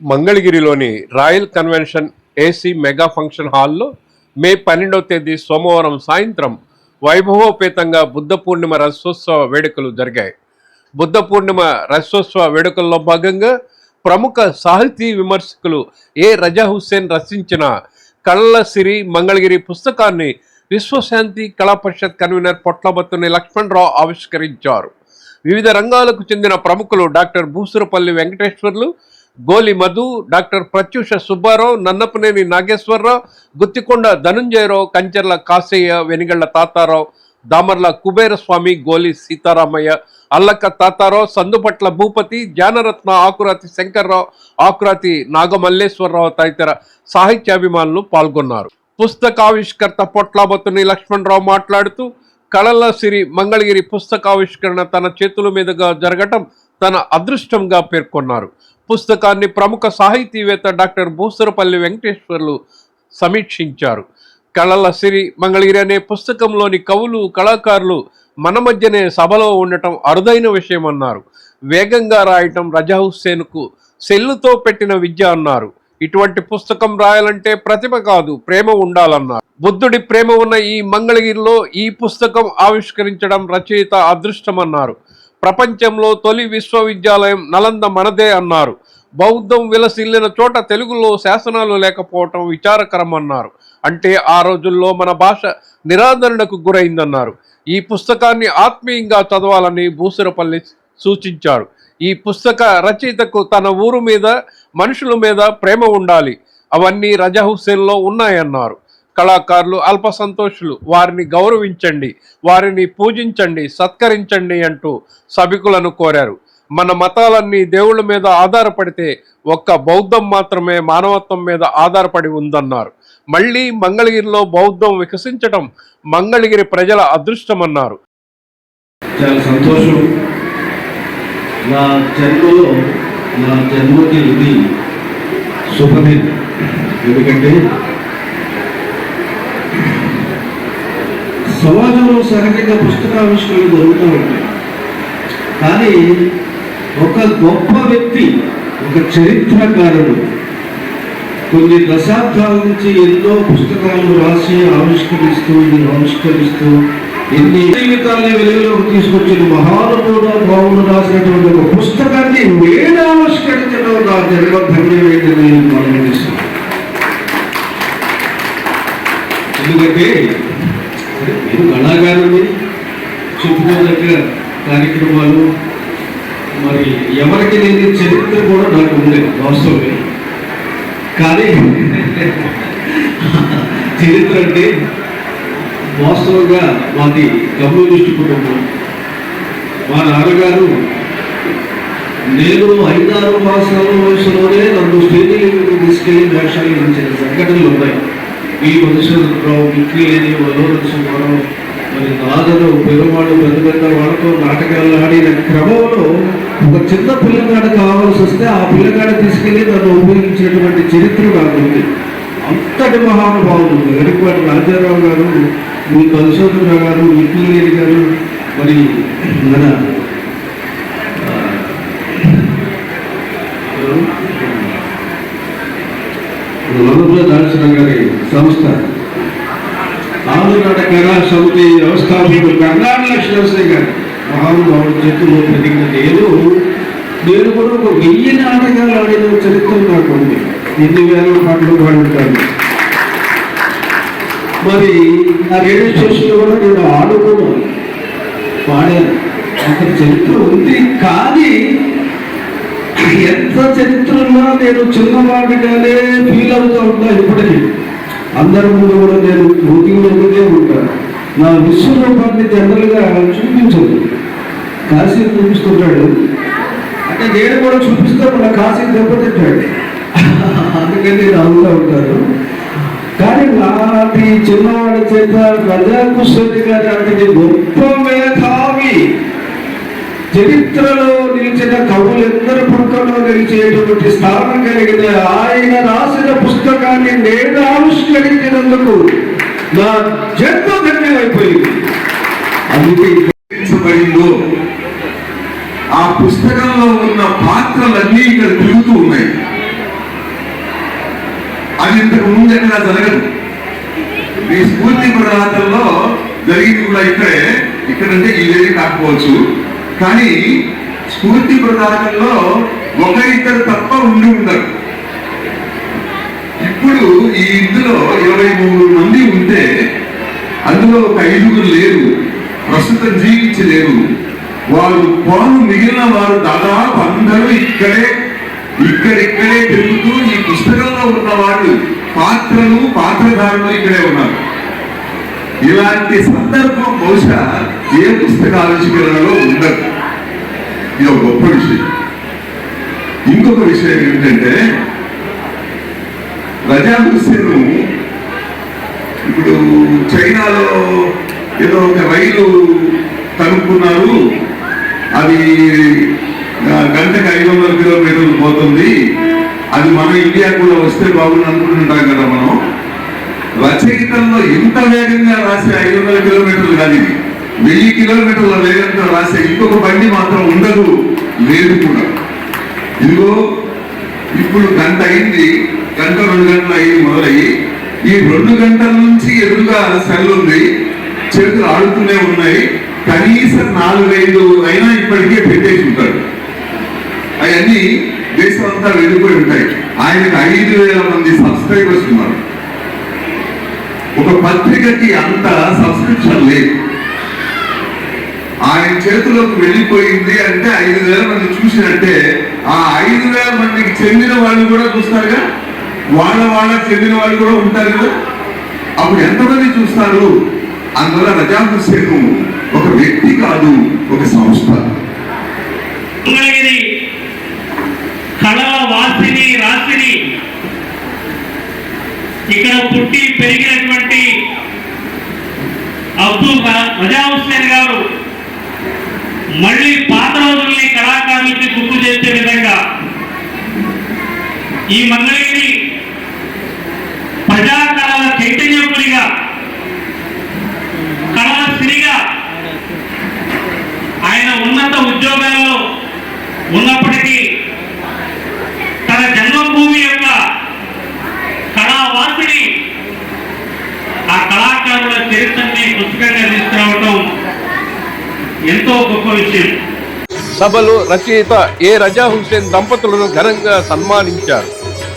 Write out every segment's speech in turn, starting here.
మంగళగిరిలోని Royal Convention AC mega function హాల్లో May పన్నెండవ తేదీ సోమవారం సాయంత్రం వైభవోపేతంగా బుద్ధ పూర్ణిమ రథోత్సవ వేడుకలు జరిగాయి. బుద్ధ పూర్ణిమ రథోత్సవ వేడుకల్లో భాగంగా ప్రముఖ సాహితీ విమర్శకులు ఏ రజా హుస్సేన్ రచించిన కళ్ళ సిరి మంగళగిరి పుస్తకాన్ని విశ్వశాంతి కళా పరిషత్ కన్వీనర్ పొట్లబత్తుని లక్ష్మణరావు ఆవిష్కరించారు. వివిధ రంగాలకు చెందిన ప్రముఖులు డాక్టర్ భూసురపల్లి వెంకటేశ్వర్లు గోలి మధు డాక్టర్ ప్రత్యూష సుబ్బారావు నన్నపనేని నాగేశ్వరరావు గుత్తికొండ ధనుంజయరావు కంచెర్ల కాసయ్య వెనిగళ్ళ తాతారావు దామర్ల కుబేరస్వామి గోలి సీతారామయ్య అల్లక్క తాతారావు సందుపట్ల భూపతి జానరత్న ఆకురాతి శంకర్రావు ఆకురాతి నాగమల్లేశ్వరరావు తదితర సాహిత్యాభిమానులు పాల్గొన్నారు. పుస్తకావిష్కర్త పొట్లాబత్తుని లక్ష్మణరావు మాట్లాడుతూ కళల సిరి మంగళగిరి పుస్తకావిష్కరణ తన చేతుల మీదుగా జరగటం తన అదృష్టంగా పేర్కొన్నారు. పుస్తకాన్ని ప్రముఖ సాహితీవేత్త డాక్టర్ భూసరపల్లి వెంకటేశ్వర్లు సమీక్షించారు. కళల సిరి మంగళగిరి అనే పుస్తకంలోని కవులు కళాకారులు మన మధ్యనే సభలో ఉండటం అరుదైన విషయమన్నారు. వేగంగా రాయటం రజా హుస్సేన్కు సెల్లుతో పెట్టిన విద్య అన్నారు. ఇటువంటి పుస్తకం రాయాలంటే ప్రతిభ కాదు ప్రేమ ఉండాలన్నారు. బుద్ధుడి ప్రేమ ఉన్న ఈ మంగళగిరిలో ఈ పుస్తకం ఆవిష్కరించడం రచయిత అదృష్టమన్నారు. ప్రపంచంలో తొలి విశ్వవిద్యాలయం నలంద మనదే అన్నారు. బౌద్ధం విలసిల్లిన చోట తెలుగులో శాసనాలు లేకపోవటం విచారకరం అన్నారు అంటే ఆ రోజుల్లో మన భాష నిరాదరణకు గురైందన్నారు. ఈ పుస్తకాన్ని ఆత్మీయంగా చదవాలని భూసురపల్లి సూచించారు. ఈ పుస్తక రచయితకు తన ఊరు మీద మనుషుల మీద ప్రేమ ఉండాలి. అవన్నీ రజహుస్సేన్లో ఉన్నాయన్నారు. కళాకారులు అల్ప సంతోషులు వారిని గౌరవించండి. వారిని పూజించండి. సత్కరించండి అంటూ సభికులను కోరారు. మన మతాలన్నీ దేవుళ్ళ మీద ఆధారపడితే ఒక్క బౌద్ధం మాత్రమే మానవత్వం మీద ఆధారపడి ఉందన్నారు. మళ్ళీ మంగళగిరిలో బౌద్ధం వికసించటం మంగళగిరి ప్రజల అదృష్టమన్నారు. చాలా సంతోషం. నా జన్మలో నా జన్మకి ఇది శుభమే ఎందుకంటే సమాజంలో సహజంగా పుస్తకావిష్కరణ జరుగుతూ ఉంటాయి కానీ ఒక గొప్ప వ్యక్తి ఒక చరిత్రకారుడు కొన్ని దశాబ్దాల నుంచి ఎన్నో పుస్తకాలు రాసి ఆవిష్కరిస్తూ ఆవిష్కరిస్తూ ఎన్ని జీవితాన్ని వెలుగులోకి తీసుకొచ్చిన మహానుభావుడు భావులు రాసినటువంటి ఒక పుస్తకాన్ని నేను ఆవిష్కరించడం నా జన్మ ఏంటని నేను మనం ఎందుకంటే సరే, నేను కళాకారుని చెప్పుకోదగ్గ కార్యక్రమాలు మరి ఎవరికి లేని చరిత్ర కూడా నాకు ఉంది వాస్తవమే కానీ చరిత్ర అంటే వాస్తవంగా మాది కమ్యూనిస్ట్ కుటుంబం. మా నాన్నగారు నేను ఐదారు మాసాల వయసులోనే నన్ను స్టేజీ తీసుకెళ్ళి వేషాలు చేసిన సంఘటనలు ఉన్నాయి. ఈ మధుసూదనరావు మిక్కిలేని మనోరథ సుమారావు మరి నాదను పెరుమాళ్ళు పెద్ద పెద్ద వాళ్ళతో నాటకాలు ఆడిన క్రమంలో ఒక చిన్న పిల్లగాడు కావాల్సి వస్తే ఆ పిల్లగాడు తీసుకెళ్ళి నన్ను ఉపయోగించినటువంటి చరిత్ర నాకు ఉంది. అంతటి మహానుభావులు గడిపాటి రాజారావు గారు మీ మధుసూదనరావు గారు మిక్కిలేని గారు మరి మన వల్లభ దాల్చిన గారి సంస్థ. ఆంధ్రనాట కళా సమితి వ్యవస్థాపకుడు కర్ణాటక లక్ష్మీ గారు. మహానుభావుడు చేతుల్లో పెరిగిన నేను నేను కూడా ఒక వెయ్యి నాటకాలు ఆడిన చరిత్ర నాకు ఉంది. ఎన్ని వేల పాటలు పాడుతాను మరి ఆ రేడియో స్టేషన్లో కూడా నేను ఆడుకున్నాను పాడాను. అక్కడ చరిత్ర ఉంది. కానీ ఎంత చరిత్రలో నేను చిన్నవాడిగానే ఫీల్ అవుతూ ఉంటాను ఇప్పటికీ. అందరి ముందు కూడా నేను ఊటిలోనే ఉంటాను నా విశ్వరూపాన్ని జనరల్గా చూపించదు. కాశీ చూపిస్తుంటాడు. అంటే నేను కూడా చూపిస్తే మన కాశీ దెబ్బతింటాడు అందుకని నేను అవుతూ ఉంటాను. కానీ నాటి చిన్నవాడి చేత ప్రజాకుశ్వరి గారి గొప్ప మేధావి చరిత్రలో రచించిన కవులందరి పక్కలో నిలిచేటువంటి స్థానం కలిగిన ఆయన రాసిన పుస్తకాన్ని నేను ఆవిష్కరించినందుకు నా జన్మ ధన్యమైపోయింది. అందుకే రచించబడిందో ఆ పుస్తకంలో ఉన్న పాత్రలన్నీ ఇక్కడ తిరుగుతూ ఉన్నాయి. అది ఇంతకు ముందు ఎక్కడ జరగదు. మీ స్ఫూర్తి ప్రదాతల్లో జరిగింది కూడా ఇక్కడే. ఇక్కడంటే ఈ ఇదేది కాకపోవచ్చు. కానీ స్ఫూర్తి ఒక ఒకరిద్దరు తప్ప ఉండి ఉండరు. ఇప్పుడు ఈ ఇందులో ఇరవై మూడు మంది ఉంటే అందులో ఒక ఐదుగురు లేరు ప్రస్తుతం జీవించలేరు. వారు పోను మిగిలిన వారు దాదాపు అందరూ ఇక్కడే ఇక్కడిక్కడే పెరుగుతూ ఈ పుస్తకంలో ఉన్న వాళ్ళు పాత్రలు పాత్రధారులు ఇక్కడే ఉన్నారు. ఇలాంటి సందర్భం బహుశా ఏ పుస్తక ఆలోచనలో ఉండదు. ఇది ఒక గొప్ప విషయం. ఇంకొక విషయం ఏంటంటే రజా హుస్సేన్ ఇప్పుడు చైనాలో ఏదో ఒక రైలు కనుక్కున్నారు అది గంటకు ఐదు వందల కిలోమీటర్లు పోతుంది. అది మన ఇండియా కూడా వస్తే బాగుంది అనుకుంటుంటాం కదా మనం. రచయితల్లో ఇంత వేగంగా రాసే ఐదు వందల కిలోమీటర్లు కాదు ఇది. వెయ్యి కిలోమీటర్ల వేగంతో రాసే ఇంకొక బండి మాత్రం ఉండదు లేదు కూడా. ఇదిగో ఇప్పుడు గంట అయింది గంట రెండు గంటలు అయింది మొదలయ్యి. ఈ రెండు గంటల నుంచి ఎదురుగా సెల్ ఉంది చేతులు ఆడుతూనే ఉన్నాయి. కనీసం నాలుగైదు అయినా ఇప్పటికే పెట్టేసి ఉంటాడు అవన్నీ దేశం అంతా వెళ్ళిపోయి ఉంటాయి. ఆయనకు ఐదు వేల మంది సబ్స్క్రైబర్స్ ఉన్నారు. ఒక పత్రికకి అంత సబ్స్క్రిప్షన్ లేదు. ఆయన చేతిలోకి వెళ్ళిపోయింది అంటే ఐదు వేల మంది చూసినట్టే ఆ ఐదు వేల మందికి చెందిన వాళ్ళు కూడా చూస్తారుగా? వాళ్ళ వాళ్ళకి చెందిన వాళ్ళు కూడా ఉంటారు కదా? అప్పుడు ఎంతమంది చూస్తారు? అందువల్ల రజా హుస్సేన్ ఒక వ్యక్తి కాదు ఒక సంస్థ. కళ వాసిని రాసిని ఇక్కడ పుట్టి పెరిగినటువంటి అబ్దుల్ ర- రజా హుస్సేన్ గారు మళ్ళీ పాత రోజుల్ని కళాకారులకి గుర్తు చేసే విధంగా ఈ మండలి ప్రజా కళల చైతన్యపురిగా కళల సిరిగా ఆయన ఉన్నత ఉద్యోగాల్లో ఉన్నప్పటికీ తన జన్మభూమి యొక్క కళావాసిని ఆ కళాకారుల చరిత్రని పుస్తకంగా తీసుకురావటం ఎంతో గొప్ప విషయం సభలో రచయిత ఏ రజా హుస్సేన్ దంపతులను ఘనంగా సన్మానించారు.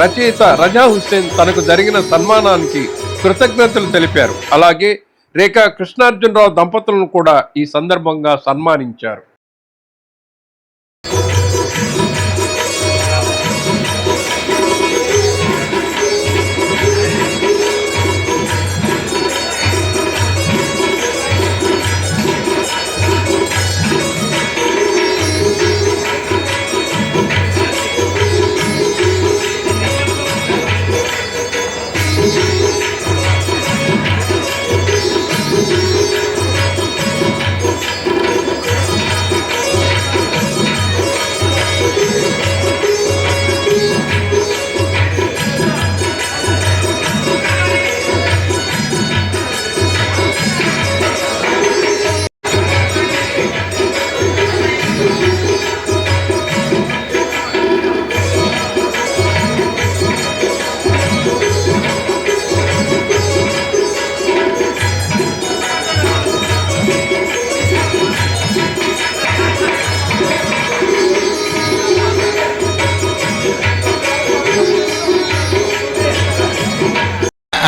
రచయిత రజా హుస్సేన్ తనకు జరిగిన సన్మానానికి కృతజ్ఞతలు తెలిపారు. అలాగే రేఖా కృష్ణార్జునరావు దంపతులను కూడా ఈ సందర్భంగా సన్మానించారు.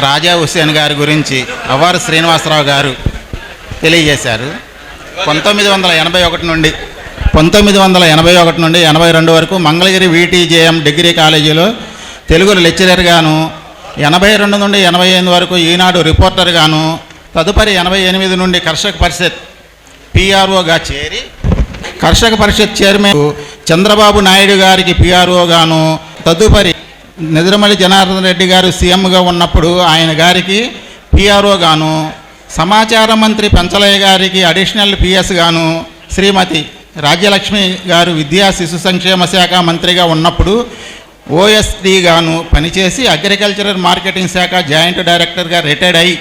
రాజా హుసేన్ గారి గురించి అవ్వారు శ్రీనివాసరావు గారు తెలియజేశారు. పంతొమ్మిది వందల ఎనభై ఒకటి నుండి పంతొమ్మిది వందల ఎనభై ఒకటి నుండి ఎనభై రెండు వరకు మంగళగిరి విటీజేఎం డిగ్రీ కాలేజీలో తెలుగు లెక్చరర్గాను ఎనభై రెండు నుండి ఎనభై ఎనిమిది వరకు ఈనాడు రిపోర్టర్గాను తదుపరి ఎనభై ఎనిమిది నుండి కర్షక పరిషత్ పిఆర్ఓగా చేరి కర్షక పరిషత్ చైర్మన్ చంద్రబాబు నాయుడు గారికి పిఆర్ఓగాను తదుపరి నిద్రమల్లి జనార్దన్ రెడ్డి గారు సీఎంగా ఉన్నప్పుడు ఆయన గారికి పిఆర్ఓ గాను సమాచార మంత్రి పెంచలయ్య గారికి అడిషనల్ పిఎస్ గాను శ్రీమతి రాజ్యలక్ష్మి గారు విద్యా శిశు సంక్షేమ శాఖ మంత్రిగా ఉన్నప్పుడు ఓఎస్డి గాను పనిచేసి అగ్రికల్చరల్ మార్కెటింగ్ శాఖ జాయింట్ డైరెక్టర్గా రిటైర్డ్ అయి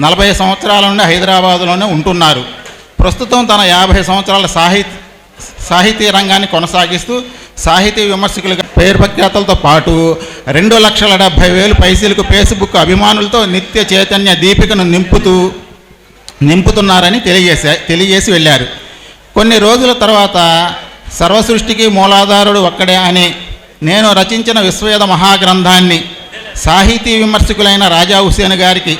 నలభై సంవత్సరాల నుండి హైదరాబాదులోనే ఉంటున్నారు. ప్రస్తుతం తన యాభై సంవత్సరాల సాహిత్య సాహితీ రంగాన్ని కొనసాగిస్తూ సాహితీ విమర్శకులుగా పేరు ప్రఖ్యాతలతో పాటు రెండు లక్షల డెబ్భై వేలు పైసలకు ఫేస్బుక్ అభిమానులతో నిత్య చైతన్య దీపికను నింపుతూ నింపుతున్నారని తెలియజేసే తెలియజేసి వెళ్ళారు. కొన్ని రోజుల తర్వాత సర్వసృష్టికి మూలాధారుడు ఒక్కడే అని నేను రచించిన విశ్వవేద మహాగ్రంథాన్ని సాహితీ విమర్శకులైన రాజా హుసేన్ గారికి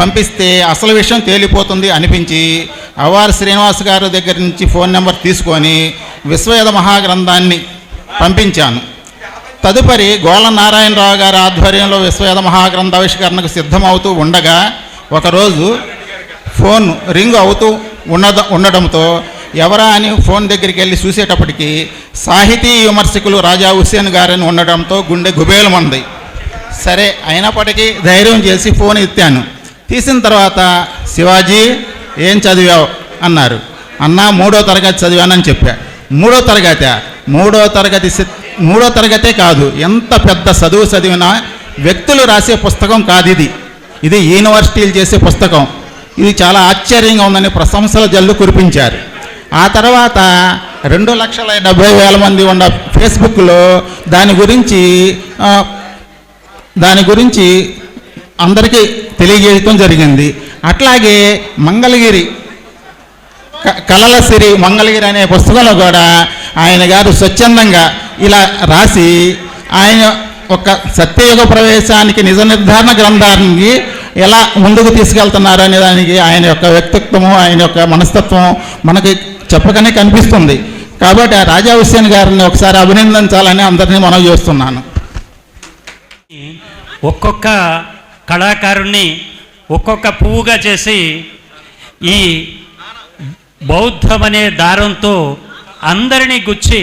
పంపిస్తే అసలు విషయం తేలిపోతుంది అనిపించి అవార్ శ్రీనివాస్ గారి దగ్గర నుంచి ఫోన్ నెంబర్ తీసుకొని విశ్వవేద మహాగ్రంథాన్ని పంపించాను. తదుపరి గోళ నారాయణరావు గారి ఆధ్వర్యంలో విశ్వవేద మహాగ్రంథ ఆవిష్కరణకు సిద్ధమవుతూ ఉండగా ఒకరోజు ఫోన్ రింగ్ అవుతూ ఉన్నద ఉండడంతో ఎవరా అని ఫోన్ దగ్గరికి వెళ్ళి చూసేటప్పటికి సాహితీ విమర్శకులు రాజా హుస్సేన్ గారని ఉండడంతో గుండె గుబేలమంది. సరే అయినప్పటికీ ధైర్యం చేసి ఫోన్ ఎత్తాను. తీసిన తర్వాత శివాజీ ఏం చదివావు? అన్నారు. అన్నా మూడో తరగతి చదివానని చెప్పా. మూడో తరగతి మూడో తరగతి మూడో తరగతే కాదు. ఎంత పెద్ద చదువు చదివినా వ్యక్తులు రాసే పుస్తకం కాదు ఇది. ఇది యూనివర్సిటీలు చేసే పుస్తకం. ఇది చాలా ఆశ్చర్యంగా ఉందని ప్రశంసల జల్లు కురిపించారు. ఆ తర్వాత రెండు లక్షల డెబ్బై వేల మంది ఉన్న ఫేస్బుక్లో దాని గురించి దాని గురించి అందరికీ తెలియజేయటం జరిగింది. అట్లాగే మంగళగిరి కలలసిరి కలల మంగళగిరి అనే పుస్తకంలో కూడా ఆయన గారు స్వచ్ఛందంగా ఇలా రాసి ఆయన ఒక సత్యయుగ ప్రవేశానికి నిజ నిర్ధారణ గ్రంథానికి ఎలా ముందుకు తీసుకెళ్తున్నారు అనే దానికి ఆయన యొక్క వ్యక్తిత్వము ఆయన యొక్క మనస్తత్వం మనకి చెప్పకనే కనిపిస్తుంది. కాబట్టి ఆ రాజా హుస్సేన్ గారిని ఒకసారి అభినందించాలని అందరినీ మనం చేస్తున్నాను. ఒక్కొక్క కళాకారుణ్ణి ఒక్కొక్క పువ్వుగా చేసి ఈ బౌద్ధమనే దారంతో అందరినీ గుచ్చి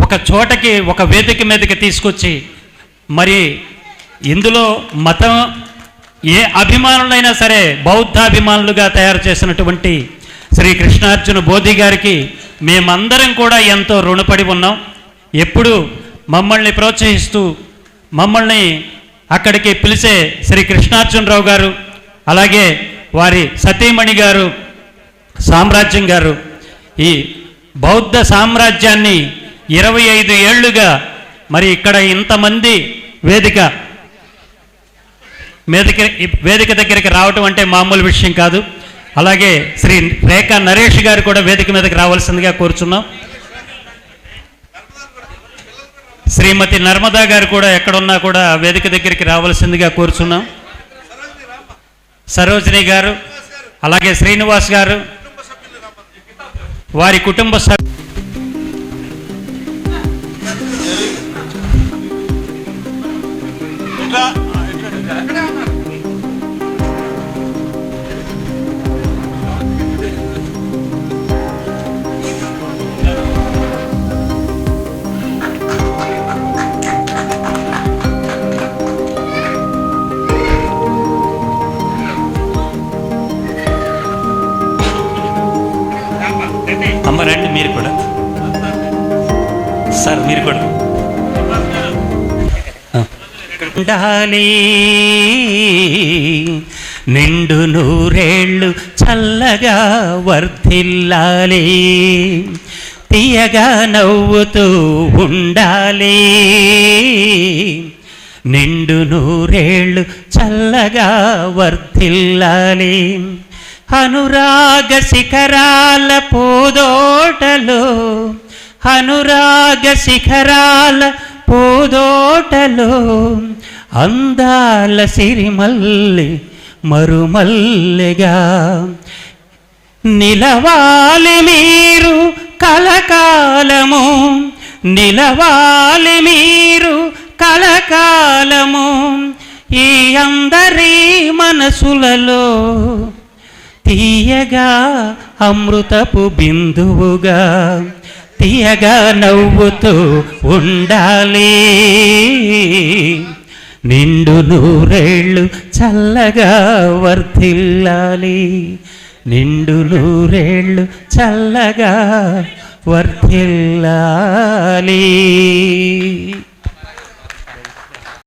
ఒక చోటకి ఒక వేదిక మీదకి తీసుకొచ్చి మరి ఇందులో మతం ఏ అభిమానులైనా సరే బౌద్ధాభిమానులుగా తయారు చేసినటువంటి శ్రీ కృష్ణార్జున బోధి గారికి మేమందరం కూడా ఎంతో రుణపడి ఉన్నాం. ఎప్పుడు మమ్మల్ని ప్రోత్సహిస్తూ మమ్మల్ని అక్కడికి పిలిచే శ్రీ కృష్ణార్జునరావు గారు అలాగే వారి సతీమణి గారు సామ్రాజ్యం గారు ఈ బౌద్ధ సామ్రాజ్యాన్ని ఇరవై ఐదు ఏళ్ళుగా మరి ఇక్కడ ఇంతమంది వేదిక వేదిక వేదిక దగ్గరికి రావటం అంటే మామూలు విషయం కాదు. అలాగే శ్రీ రేఖా నరేష్ గారు కూడా వేదిక మీదకి రావాల్సిందిగా కోరుచున్నాం. శ్రీమతి నర్మదా గారు కూడా ఎక్కడున్నా కూడా వేదిక దగ్గరికి రావాల్సిందిగా కోరుచున్నాం. సరోజిని గారు అలాగే శ్రీనివాస్ గారు వారి కుటుంబ సభ్యులు. అమ్మ రండి మీరు కూడా. సార్ మీరు కూడా. ఉండాలి నిండు నూరేళ్ళు చల్లగా వర్ధిల్లాలి. తీయగా నవ్వుతూ ఉండాలి. నిండు నూరేళ్ళు చల్లగా వర్ధిల్లాలి. అనురాగ శిఖరాల పూదోటలు అనురాగ శిఖరాల పూదోటలు అందాల సిరిమల్లి మరుమల్లిగా. నిలవాలి మీరు కలకాలము నిలవాలి మీరు కలకాలము ఈ అందరి మనసులలో తీయగా అమృతపు బిందువుగా తీయగా నవ్వుతూ ఉండాలి. నిండు నూరేళ్ళు చల్లగా వర్ధిల్లాలి. నిండు నూరేళ్ళు చల్లగా వర్ధిల్లాలి.